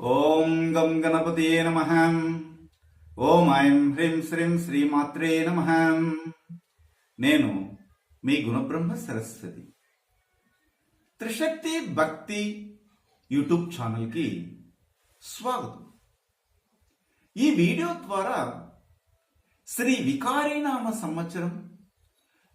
ఓం గం గణపతియే నమ. ఓం ఐం హ్రీం శ్రీం శ్రీమాత్రే నమ. నేను మీ గుణబ్రహ్మ సరస్వతి. త్రిశక్తి భక్తి యూట్యూబ్ ఛానల్కి స్వాగతం. ఈ వీడియో ద్వారా శ్రీ వికారీనామ సంవత్సరం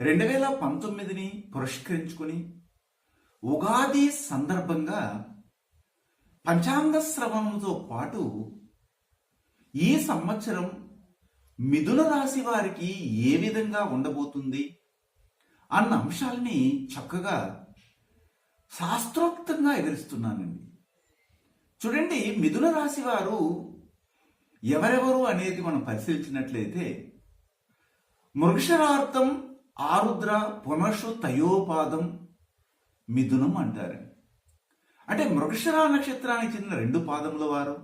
రెండు వేల పంతొమ్మిదిని పురస్కరించుకుని ఉగాది సందర్భంగా పంచాంగ శ్రవణంతో పాటు ఈ సంవత్సరం మిథున రాశి వారికి ఏ విధంగా ఉండబోతుంది అన్న అంశాలని చక్కగా శాస్త్రోక్తంగా ఎదురుస్తున్నానండి చూడండి మిథున రాశి వారు ఎవరెవరు అనేది మనం పరిశీలించినట్లయితే మృగశరార్థం ఆరుద్ర పునషు తయోపాదం మిథునం అంటారండి. అంటే మృగశిర నక్షత్రానికి చెందిన రెండు పాదముల వారు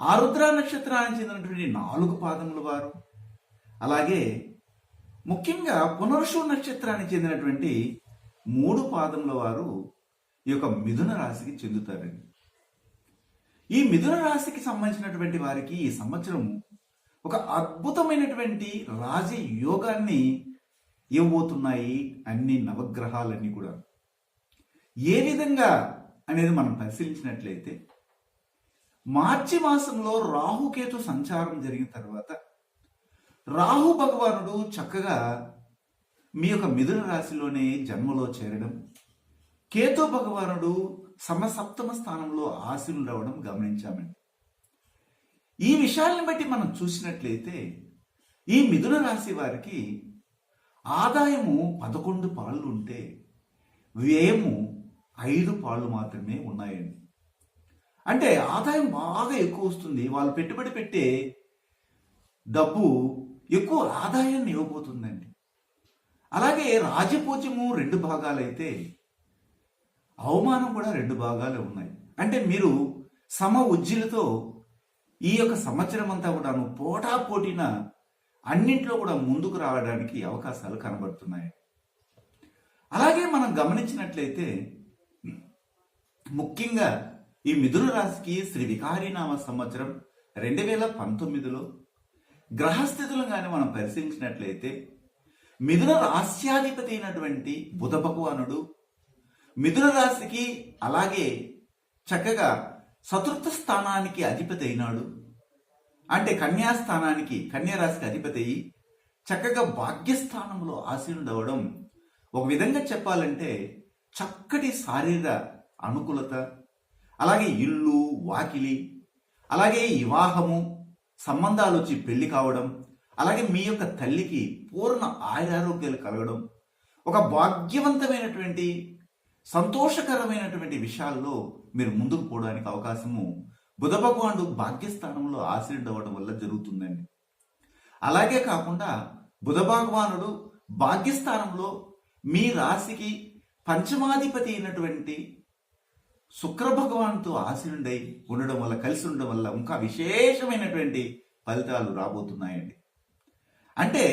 ఆరుద్ర నక్షత్రానికి చెందినటువంటి నాలుగు పాదముల వారు అలాగే ముఖ్యంగా పునర్షు నక్షత్రానికి చెందినటువంటి మూడు పాదముల వారు ఈ యొక్క మిథున రాశికి చెందుతారండి. ఈ మిథున రాశికి సంబంధించినటువంటి వారికి ఈ సంవత్సరం ఒక అద్భుతమైనటువంటి రాజ యోగాన్ని ఇవ్వబోతున్నాయి అన్ని నవగ్రహాలన్నీ కూడా ఏ విధంగా అనేది మనం పరిశీలించినట్లయితే మార్చి మాసంలో రాహుకేతు సంచారం జరిగిన తర్వాత రాహు భగవానుడు చక్కగా మీ యొక్క మిథున రాశిలోనే జన్మలో చేరడం కేతు భగవానుడు సమసప్తమ స్థానంలో ఆశలు రావడం గమనించామండి. ఈ విషయాలను బట్టి మనం చూసినట్లయితే ఈ మిథున రాశి వారికి ఆదాయము పదకొండు పాళ్ళు ఉంటే వ్యయము ఐదు పాళ్ళు మాత్రమే ఉన్నాయండి. అంటే ఆదాయం బాగా ఎక్కువ వస్తుంది. వాళ్ళు పెట్టుబడి పెట్టే డబ్బు ఎక్కువ ఆదాయాన్ని ఇవ్వబోతుందండి. అలాగే రాజపూజ్యము రెండు భాగాలైతే అవమానం కూడా రెండు భాగాలు ఉన్నాయి. అంటే మీరు సమ ఉజ్జులతో ఈ యొక్క సంవత్సరం అంతా కూడాను పోటా పోటీన అన్నింట్లో కూడా ముందుకు రావడానికి అవకాశాలు కనబడుతున్నాయి అలాగే మనం గమనించినట్లయితే ముఖ్యంగా ఈ మిథున రాశికి శ్రీ వికారీనామ సంవత్సరం రెండు వేల పంతొమ్మిదిలో గ్రహస్థితులను కానీ మనం పరిశీలించినట్లయితే మిథున రాశ్యాధిపతి అయినటువంటి బుధ భగవానుడు మిథున రాశికి అలాగే చక్కగా చతుర్థ స్థానానికి అధిపతి అయినాడు. అంటే కన్యాస్థానానికి కన్యారాశికి అధిపతి అయి చక్కగా భాగ్యస్థానంలో ఆశీనుడవడం ఒక విధంగా చెప్పాలంటే చక్కటి శారీర అనుకూలత అలాగే ఇల్లు వాకిలి అలాగే వివాహము సంబంధాలు వచ్చి పెళ్ళి కావడం అలాగే మీ యొక్క తల్లికి పూర్ణ ఆయురారోగ్యాలు కలగడం ఒక భాగ్యవంతమైనటువంటి సంతోషకరమైనటువంటి విషయాల్లో మీరు ముందుకు పోవడానికి అవకాశము బుధ భగవానుడు భాగ్యస్థానంలో ఆశీర్వడం వల్ల జరుగుతుందండి. అలాగే కాకుండా బుధ భగవానుడు భాగ్యస్థానంలో మీ రాశికి పంచమాధిపతి అయినటువంటి శుక్ర భగవాన్తో ఆశీనుడై ఉండడం వల్ల కలిసి ఉండడం వల్ల ఇంకా విశేషమైనటువంటి ఫలితాలు రాబోతున్నాయండి. అంటే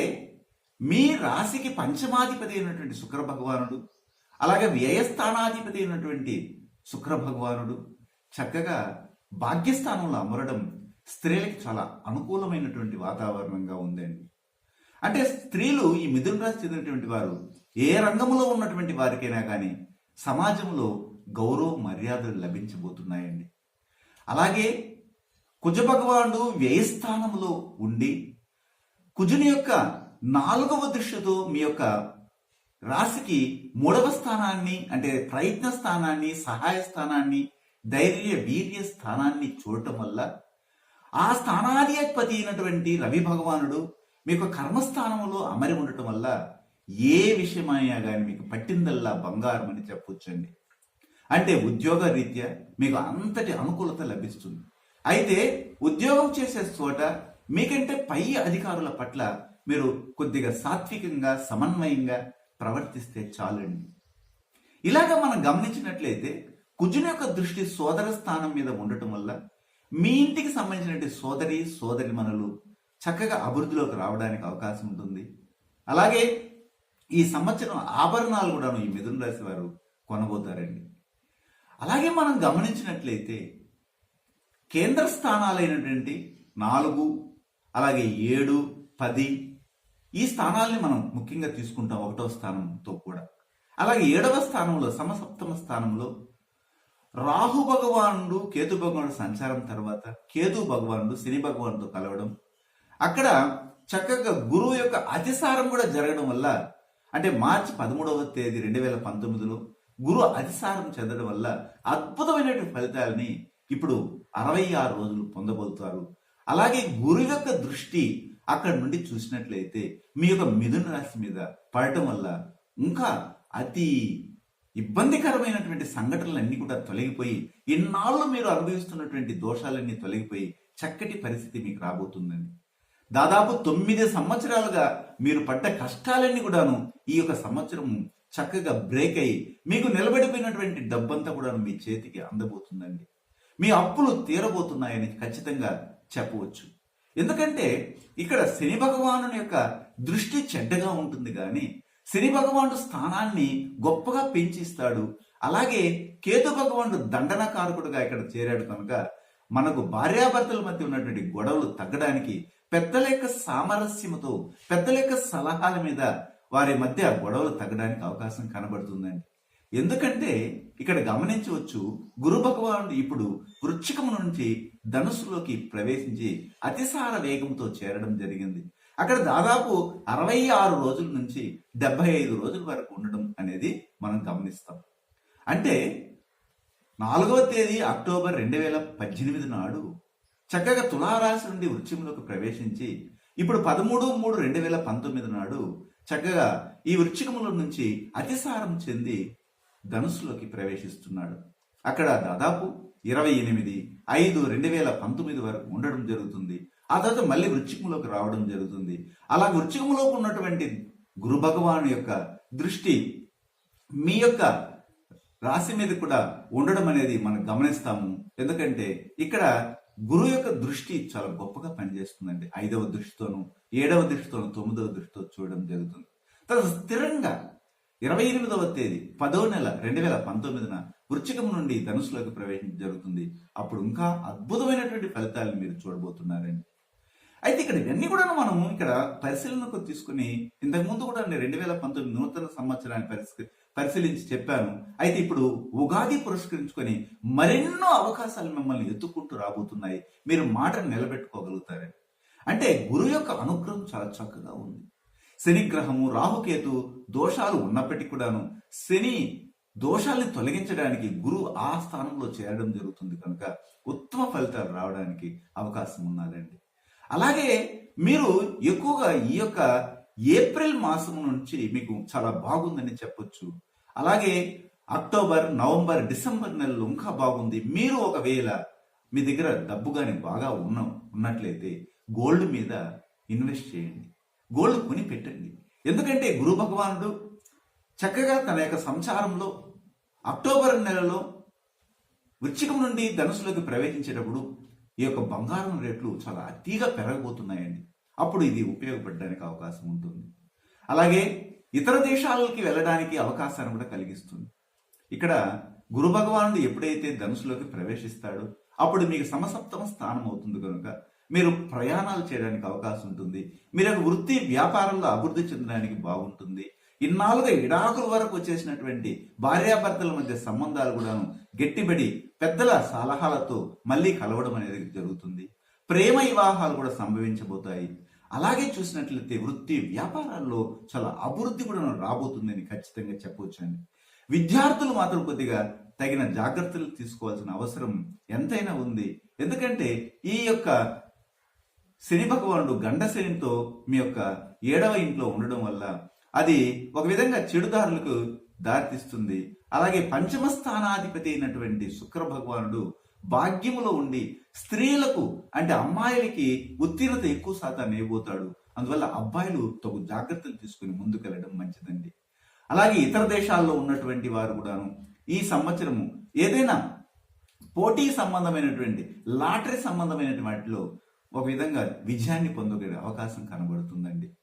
మీ రాశికి పంచమాధిపతి అయినటువంటి శుక్ర భగవానుడు అలాగే వ్యయస్థానాధిపతి అయినటువంటి శుక్ర భగవానుడు చక్కగా భాగ్యస్థానంలో అమరడం స్త్రీలకి చాలా అనుకూలమైనటువంటి వాతావరణంగా ఉందండి. అంటే స్త్రీలు ఈ మిథున రాశి చెందినటువంటి వారు ఏ రంగంలో ఉన్నటువంటి వారికైనా కానీ సమాజంలో గౌరవ మర్యాదలు లభించబోతున్నాయండి. అలాగే కుజ భగవానుడు వ్యయస్థానంలో ఉండి కుజుని యొక్క నాలుగవ దృష్టితో మీ యొక్క రాశికి మూడవ స్థానాన్ని అంటే ప్రయత్న స్థానాన్ని సహాయ స్థానాన్ని ధైర్య వీర్య స్థానాన్ని చూడటం వల్ల ఆ స్థానాధిపతి అయినటువంటి రవి భగవానుడు మీకు కర్మస్థానంలో అమరి ఉండటం వల్ల ఏ విషయమైనా కానీ మీకు పట్టిందల్లా బంగారం అని చెప్పొచ్చండి. అంటే ఉద్యోగ రీత్యా మీకు అంతటి అనుకూలత లభిస్తుంది. అయితే ఉద్యోగం చేసే చోట మీకంటే పై అధికారుల పట్ల మీరు కొద్దిగా సాత్వికంగా సమన్వయంగా ప్రవర్తిస్తే చాలండి. ఇలాగ మనం గమనించినట్లయితే కుజుని యొక్క దృష్టి సోదర స్థానం మీద ఉండటం వల్ల మీ ఇంటికి సంబంధించినటువంటి సోదరి సోదరి మనలు చక్కగా అభివృద్ధిలోకి రావడానికి అవకాశం ఉంటుంది. అలాగే ఈ సంవత్సరం ఆభరణాలు కూడాను ఈ మిథున రాశి వారు కొనబోతారండి. అలాగే మనం గమనించినట్లయితే కేంద్ర స్థానాలైనటువంటి నాలుగు అలాగే ఏడు పది ఈ స్థానాల్ని మనం ముఖ్యంగా తీసుకుంటాం ఒకటో స్థానంతో కూడా. అలాగే ఏడవ స్థానంలో సమసప్తమ స్థానంలో రాహు భగవానుడు కేతు భగవానుడు సంచారం తర్వాత కేతు భగవానుడు శని భగవానుడు కలవడం. అక్కడ చక్కగా గురువు యొక్క అతిసారం కూడా జరగడం వల్ల అంటే మార్చి పదమూడవ తేదీ రెండు వేల పంతొమ్మిదిలో గురు అతిసారం చెందడం వల్ల అద్భుతమైనటువంటి ఫలితాలని ఇప్పుడు అరవై ఆరు రోజులు పొందబోతారు అలాగే గురు యొక్క దృష్టి అక్కడ నుండి చూసినట్లయితే మీ యొక్క మిథున రాశి మీద పడటం వల్ల ఇంకా అతి ఇబ్బందికరమైనటువంటి సంఘటనలన్నీ కూడా తొలగిపోయి ఇన్నాళ్ళు మీరు అనుభవిస్తున్నటువంటి దోషాలన్నీ తొలగిపోయి చక్కటి పరిస్థితి మీకు రాబోతుందండి. దాదాపు తొమ్మిది సంవత్సరాలుగా మీరు పడ్డ కష్టాలన్నీ కూడాను ఈ యొక్క సంవత్సరం చక్కగా బ్రేక్ అయ్యి మీకు నిలబడిపోయినటువంటి డబ్బంతా కూడా మీ చేతికి అందబోతుందండి. మీ అప్పులు తీరబోతున్నాయని ఖచ్చితంగా చెప్పవచ్చు. ఎందుకంటే ఇక్కడ శని భగవాను యొక్క దృష్టి చెడ్డగా ఉంటుంది కానీ శని భగవానుడు స్థానాన్ని గొప్పగా పెంచిస్తాడు. అలాగే కేతు భగవానుడు దండనకారకుడుగా ఇక్కడ చేరాడు కనుక మనకు భార్యాభర్తల మధ్య ఉన్నటువంటి గొడవలు తగ్గడానికి పెద్దల యొక్క సామరస్యముతో పెద్దల యొక్క సలహాల మీద వారి మధ్య గొడవలు తగ్గడానికి అవకాశం కనబడుతుందండి. ఎందుకంటే ఇక్కడ గమనించవచ్చు గురు భగవానుడు ఇప్పుడు వృచ్చికము నుంచి ధనుసులోకి ప్రవేశించి అతిసార వేగంతో చేరడం జరిగింది. అక్కడ దాదాపు అరవై ఆరు రోజుల నుంచి డెబ్బై ఐదు రోజుల వరకు ఉండడం అనేది మనం గమనిస్తాం. అంటే నాలుగవ తేదీ అక్టోబర్ రెండు వేల పద్దెనిమిది నాడు చక్కగా తులారాశి నుండి వృక్షంలోకి ప్రవేశించి ఇప్పుడు పదమూడు మూడు రెండు వేల పంతొమ్మిది నాడు చక్కగా ఈ వృచ్చికముల నుంచి అతిసారం చెంది ధనుసులోకి ప్రవేశిస్తున్నాడు. అక్కడ దాదాపు ఇరవై ఎనిమిది ఐదు రెండు వేల పంతొమ్మిది వరకు ఉండడం జరుగుతుంది. ఆ తర్వాత మళ్ళీ వృశ్చికంలోకి రావడం జరుగుతుంది. అలా వృశ్చికంలోకి ఉన్నటువంటి గురు భగవాను యొక్క దృష్టి మీ యొక్క రాశి మీద కూడా ఉండడం అనేది మనం గమనిస్తాము. ఎందుకంటే ఇక్కడ గురువు యొక్క దృష్టి చాలా గొప్పగా పనిచేస్తుందండి. ఐదవ దృష్టితోనూ ఏడవ దృష్టితోనూ తొమ్మిదవ దృష్టితో చూడడం జరుగుతుంది. తర్వాత స్థిరంగా ఇరవై ఎనిమిదవ తేదీ పదవ నెల రెండు వేల పంతొమ్మిదిన వృచ్చికం నుండి ధనుసులోకి ప్రవేశం జరుగుతుంది. అప్పుడు ఇంకా అద్భుతమైనటువంటి ఫలితాలను మీరు చూడబోతున్నారండి. అయితే ఇక్కడ ఇవన్నీ కూడా మనం ఇక్కడ పరిశీలనకు తీసుకుని ఇంతకుముందు కూడా నేను రెండు వేల పంతొమ్మిది నూతన సంవత్సరాన్ని పరిస్థితి పరిశీలించి చెప్పాను. అయితే ఇప్పుడు ఉగాది పురస్కరించుకొని మరెన్నో అవకాశాలు మిమ్మల్ని ఎత్తుకుంటూ రాబోతున్నాయి. మీరు మాటను నిలబెట్టుకోగలుగుతారని అంటే గురువు యొక్క అనుగ్రహం చాలా చక్కగా ఉంది. శనిగ్రహము రాహుకేతు దోషాలు ఉన్నప్పటికీ కూడాను శని దోషాల్ని తొలగించడానికి గురువు ఆ స్థానంలో చేరడం జరుగుతుంది కనుక ఉత్తమ ఫలితాలు రావడానికి అవకాశం ఉన్నదండి. అలాగే మీరు ఎక్కువగా ఈ యొక్క ఏప్రిల్ మాసం నుంచి మీకు చాలా బాగుందని చెప్పొచ్చు. అలాగే అక్టోబర్ నవంబర్ డిసెంబర్ నెలలు ఇంకా బాగుంది. మీరు ఒకవేళ మీ దగ్గర డబ్బు కానీ బాగా ఉన్న ఉన్నట్లయితే గోల్డ్ మీద ఇన్వెస్ట్ చేయండి. గోల్డ్ కొని పెట్టండి ఎందుకంటే గురు భగవానుడు చక్కగా తన యొక్క సంచారంలో అక్టోబర్ నెలలో వృచ్చికం నుండి ధనుసులోకి ప్రవేశించేటప్పుడు ఈ యొక్క బంగారం రేట్లు చాలా అతిగా పెరగబోతున్నాయండి. అప్పుడు ఇది ఉపయోగపడడానికి అవకాశం ఉంటుంది. అలాగే ఇతర దేశాలకి వెళ్ళడానికి అవకాశాన్ని కూడా కలిగిస్తుంది. ఇక్కడ గురు భగవానుడు ఎప్పుడైతే ధనుసులోకి ప్రవేశిస్తాడో అప్పుడు మీకు సమసప్తమ స్థానం అవుతుంది కనుక మీరు ప్రయాణాలు చేయడానికి అవకాశం ఉంటుంది. మీరు ఒక వృత్తి వ్యాపారంలో అభివృద్ధి చెందడానికి బాగుంటుంది. ఇన్నాళ్ళుగా ఇడాకుల వరకు వచ్చేసినటువంటి భార్యాభర్తల మధ్య సంబంధాలు కూడాను గట్టిబడి పెద్దల సలహాలతో మళ్ళీ కలవడం అనేది జరుగుతుంది. ప్రేమ వివాహాలు కూడా సంభవించబోతాయి. అలాగే చూసినట్లయితే వృత్తి వ్యాపారాల్లో చాలా అభివృద్ధి కూడా రాబోతుందని ఖచ్చితంగా చెప్పవచ్చండి. విద్యార్థులు మాత్రం కొద్దిగా తగిన జాగ్రత్తలు తీసుకోవాల్సిన అవసరం ఎంతైనా ఉంది. ఎందుకంటే ఈ యొక్క శని భగవానుడు గండ శనితో మీ యొక్క ఏడవ ఇంట్లో ఉండడం వల్ల అది ఒక విధంగా చెడుదారులకు దారితీస్తుంది. అలాగే పంచమ స్థానాధిపతి అయినటువంటి శుక్ర భగవానుడు భాగ్యములో ఉండి స్త్రీలకు అంటే అమ్మాయిలకి ఉత్తీర్ణత ఎక్కువ శాతాన్ని ఇవ్వబోతాడు. అందువల్ల అబ్బాయిలు తగు జాగ్రత్తలు తీసుకుని ముందుకెళ్ళడం మంచిదండి. అలాగే ఇతర దేశాల్లో ఉన్నటువంటి వారు కూడాను ఈ సంవత్సరము ఏదైనా పోటీ సంబంధమైనటువంటి లాటరీ సంబంధమైనటువంటి వాటిలో ఒక విధంగా విజయాన్ని పొందగలిగే అవకాశం కనబడుతుందండి.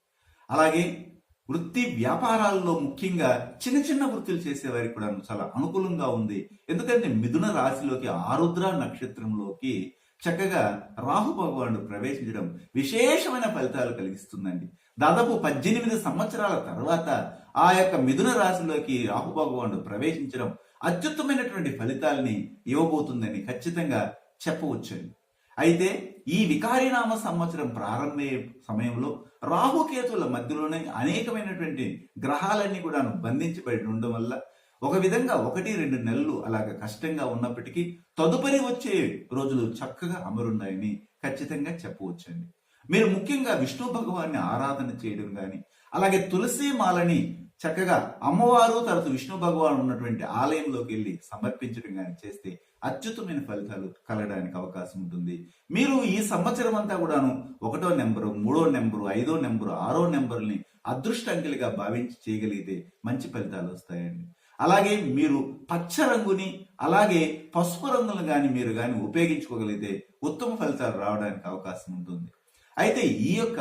అలాగే వృత్తి వ్యాపారాల్లో ముఖ్యంగా చిన్న చిన్న వృత్తులు చేసేవారికి కూడా చాలా అనుకూలంగా ఉంది. ఎందుకంటే మిథున రాశిలోకి ఆరుద్ర నక్షత్రంలోకి చక్కగా రాహు భగవానుడు ప్రవేశించడం విశేషమైన ఫలితాలు కలిగిస్తుందండి. దాదాపు పద్దెనిమిది సంవత్సరాల తర్వాత ఆ యొక్క మిథున రాశిలోకి రాహు భగవానుడు ప్రవేశించడం అత్యుత్తమైనటువంటి ఫలితాలని ఇవ్వబోతుందని ఖచ్చితంగా చెప్పవచ్చండి. అయితే ఈ వికారినామ సంవత్సరం ప్రారంభమయ్యే సమయంలో రాహుకేతుల మధ్యలోనే అనేకమైనటువంటి గ్రహాలన్నీ కూడా బంధించబడి ఉండడం వల్ల ఒక విధంగా ఒకటి రెండు నెలలు అలాగ కష్టంగా ఉన్నప్పటికీ తదుపరి వచ్చే రోజులు చక్కగా అమరున్నాయని ఖచ్చితంగా చెప్పవచ్చండి. మీరు ముఖ్యంగా విష్ణు భగవాన్ని ఆరాధన చేయడం కానీ అలాగే తులసి మాలని చక్కగా అమ్మవారు తర్వాత విష్ణు భగవాన్ ఉన్నటువంటి ఆలయంలోకి వెళ్ళి సమర్పించడం కానీ చేస్తే అత్యుత్తమైన ఫలితాలు కలగడానికి అవకాశం ఉంటుంది. మీరు ఈ సంవత్సరం అంతా కూడాను ఒకటో నెంబరు మూడో నెంబరు ఐదో నెంబరు ఆరో నెంబర్ని అదృష్ట అంకెలుగా భావించి చేయగలిగితే మంచి ఫలితాలు వస్తాయండి. అలాగే మీరు పచ్చ రంగుని అలాగే పసుపు రంగులను కానీ మీరు కానీ ఉపయోగించుకోగలిగితే ఉత్తమ ఫలితాలు రావడానికి అవకాశం ఉంటుంది. అయితే ఈ యొక్క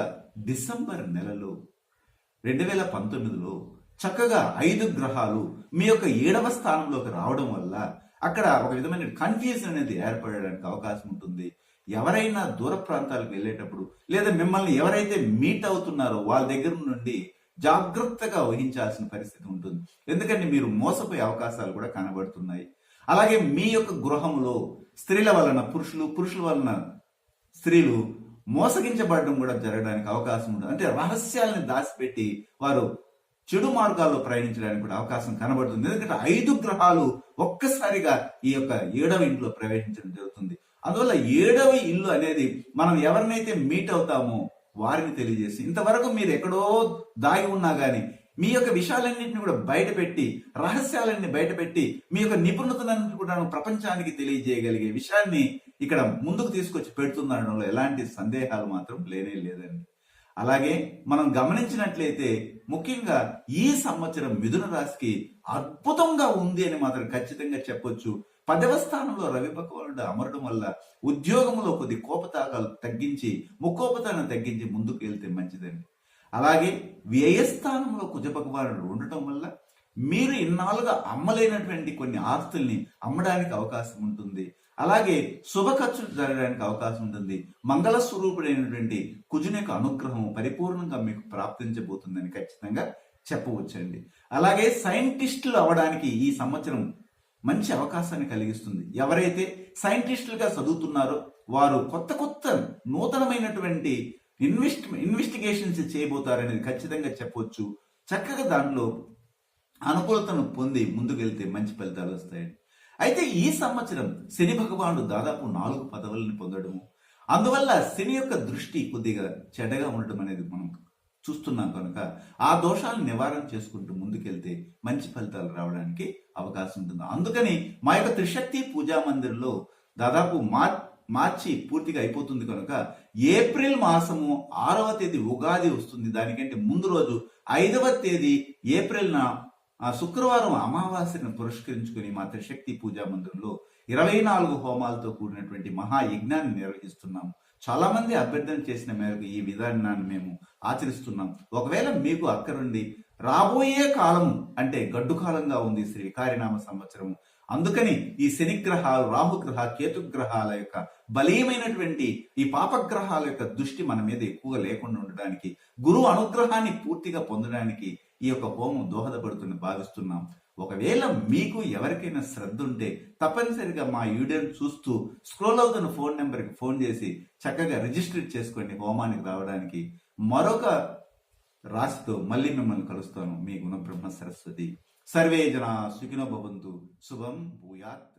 డిసెంబర్ నెలలో రెండు వేల పంతొమ్మిదిలో చక్కగా ఐదు గ్రహాలు మీ యొక్క ఏడవ స్థానంలోకి రావడం వల్ల అక్కడ ఒక విధమైన కన్ఫ్యూజన్ అనేది ఏర్పడడానికి అవకాశం ఉంటుంది. ఎవరైనా దూర ప్రాంతాలకు వెళ్ళేటప్పుడు లేదా మిమ్మల్ని ఎవరైతే మీట్ అవుతున్నారో వాళ్ళ దగ్గర నుండి జాగ్రత్తగా వహించాల్సిన పరిస్థితి ఉంటుంది. ఎందుకంటే మీరు మోసపోయే అవకాశాలు కూడా కనబడుతున్నాయి. అలాగే మీ యొక్క గృహంలో స్త్రీల వలన పురుషులు పురుషుల వలన స్త్రీలు మోసగించబడడం కూడా జరగడానికి అవకాశం ఉంటుంది. అంటే రహస్యాలను దాచిపెట్టి వారు చెడు మార్గాల్లో ప్రయాణించడానికి కూడా అవకాశం కనబడుతుంది. ఎందుకంటే ఐదు గ్రహాలు ఒక్కసారిగా ఈ యొక్క ఏడవ ఇంట్లో ప్రవేశించడం జరుగుతుంది. అందువల్ల ఏడవ ఇల్లు అనేది మనం ఎవరినైతే మీట్ అవుతామో వారిని తెలియజేసి ఇంతవరకు మీరు ఎక్కడో దాగి ఉన్నా కానీ మీ యొక్క విషయాలన్నింటినీ కూడా బయటపెట్టి రహస్యాలన్నీ బయటపెట్టి మీ యొక్క నిపుణతలన్నింటినీ కూడా ప్రపంచానికి తెలియజేయగలిగే విషయాన్ని ఇక్కడ ముందుకు తీసుకొచ్చి పెడుతుందనడంలో ఎలాంటి సందేహాలు మాత్రం లేనే లేదండి. అలాగే మనం గమనించినట్లయితే ముఖ్యంగా ఈ సంవత్సరం మిథున రాశికి అద్భుతంగా ఉంది అని మాత్రం ఖచ్చితంగా చెప్పొచ్చు. పదవ స్థానంలో రవి భగవానుడు అమరడం వల్ల ఉద్యోగంలో కొద్ది కోపతాగాలు తగ్గించి ముక్కోపతాలను తగ్గించి ముందుకు వెళ్తే మంచిదండి. అలాగే వ్యయస్థానంలో కుజ భగవానుడు ఉండటం వల్ల మీరు ఇన్నాళ్ళుగా అమ్మలేనటువంటి కొన్ని ఆస్తుల్ని అమ్మడానికి అవకాశం ఉంటుంది. అలాగే శుభ ఖర్చులు జరగడానికి అవకాశం ఉంటుంది. మంగళ స్వరూపుడైనటువంటి కుజుని యొక్క అనుగ్రహం పరిపూర్ణంగా మీకు ప్రాప్తించబోతుందని ఖచ్చితంగా చెప్పవచ్చండి. అలాగే సైంటిస్టులు అవడానికి ఈ సంవత్సరం మంచి అవకాశాన్ని కలిగిస్తుంది. ఎవరైతే సైంటిస్టులుగా చదువుతున్నారో వారు కొత్త కొత్త నూతనమైనటువంటి ఇన్వెస్ట్ ఇన్వెస్టిగేషన్స్ చేయబోతారనేది ఖచ్చితంగా చెప్పవచ్చు చక్కగా దానిలో అనుకూలతను పొంది ముందుకెళ్తే మంచి ఫలితాలు వస్తాయండి. అయితే ఈ సంవత్సరం శని భగవానుడు దాదాపు నాలుగు పదవులను పొందడము. అందువల్ల శని యొక్క దృష్టి కొద్దిగా చెడ్డగా ఉండటం అనేది మనం చూస్తున్నాం కనుక ఆ దోషాలను నివారణ చేసుకుంటూ ముందుకెళ్తే మంచి ఫలితాలు రావడానికి అవకాశం ఉంటుంది. అందుకని మా యొక్క త్రిశక్తి పూజా మందిర్లో దాదాపు మార్ మార్చి పూర్తిగా అయిపోతుంది కనుక ఏప్రిల్ మాసము ఆరవ తేదీ ఉగాది వస్తుంది. దానికంటే ముందు రోజు ఐదవ తేదీ ఏప్రిల్ నా ఆ శుక్రవారం అమావాస్యను పురస్కరించుకుని మా త్రిశక్తి పూజా మందిరంలో ఇరవై నాలుగు హోమాలతో కూడినటువంటి మహాయజ్ఞాన్ని నిర్వహిస్తున్నాము. చాలా మంది అభ్యర్థన చేసిన మేరకు ఈ విధానాన్ని మేము ఆచరిస్తున్నాం. ఒకవేళ మీకు అక్కరుండి రాబోయే కాలం అంటే గడ్డు కాలంగా ఉంది శ్రీ వికారినామ సంవత్సరం అందుకని ఈ శనిగ్రహాలు రాహుగ్రహ కేతుగ్రహాల యొక్క బలీయమైనటువంటి ఈ పాపగ్రహాల యొక్క దృష్టి మన మీద ఎక్కువగా లేకుండా ఉండడానికి గురువు అనుగ్రహాన్ని పూర్తిగా పొందడానికి ఈ యొక్క హోమం దోహదపడుతున్న భావిస్తున్నాం. ఒకవేళ మీకు ఎవరికైనా శ్రద్ధ ఉంటే తప్పనిసరిగా మా వీడియోని చూస్తూ స్క్రోల్ అవుతున్న ఫోన్ నెంబర్కి ఫోన్ చేసి చక్కగా రిజిస్టర్ చేసుకోండి హోమానికి రావడానికి. మరొక రాశితో మళ్ళీ మిమ్మల్ని కలుస్తాను. మీ గుణబ్రహ్మ సరస్వతి. సర్వే జన సుఖినో భవంతు. శుభం భూయాత్.